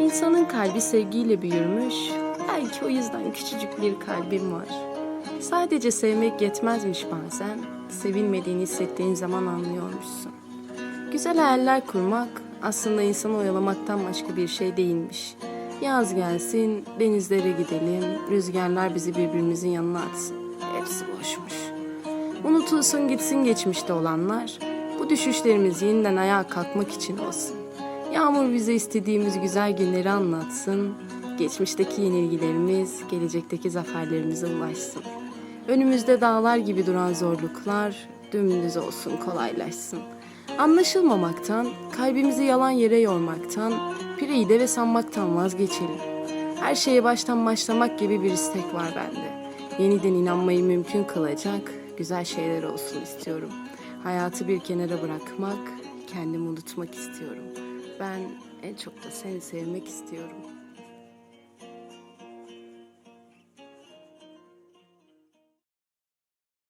İnsanın kalbi sevgiyle büyürmüş. Belki o yüzden küçücük bir kalbim var. Sadece sevmek yetmezmiş bazen. Sevilmediğini hissettiğin zaman anlıyormuşsun. Güzel hayaller kurmak aslında insanı oyalamaktan başka bir şey değilmiş. Yaz gelsin, denizlere gidelim, rüzgarlar bizi birbirimizin yanına atsın. Hepsi boşmuş. Unutulsun gitsin geçmişte olanlar. Bu düşüşlerimiz yeniden ayağa kalkmak için olsun. Yağmur bize istediğimiz güzel günleri anlatsın. Geçmişteki yenilgilerimiz gelecekteki zaferlerimize ulaşsın. Önümüzde dağlar gibi duran zorluklar dümdüz olsun kolaylaşsın. Anlaşılmamaktan, kalbimizi yalan yere yormaktan, pireyi deve sanmaktan vazgeçelim. Her şeye baştan başlamak gibi bir istek var bende. Yeniden inanmayı mümkün kılacak güzel şeyler olsun istiyorum. Hayatı bir kenara bırakmak, kendimi unutmak istiyorum. Ben en çok da seni sevmek istiyorum.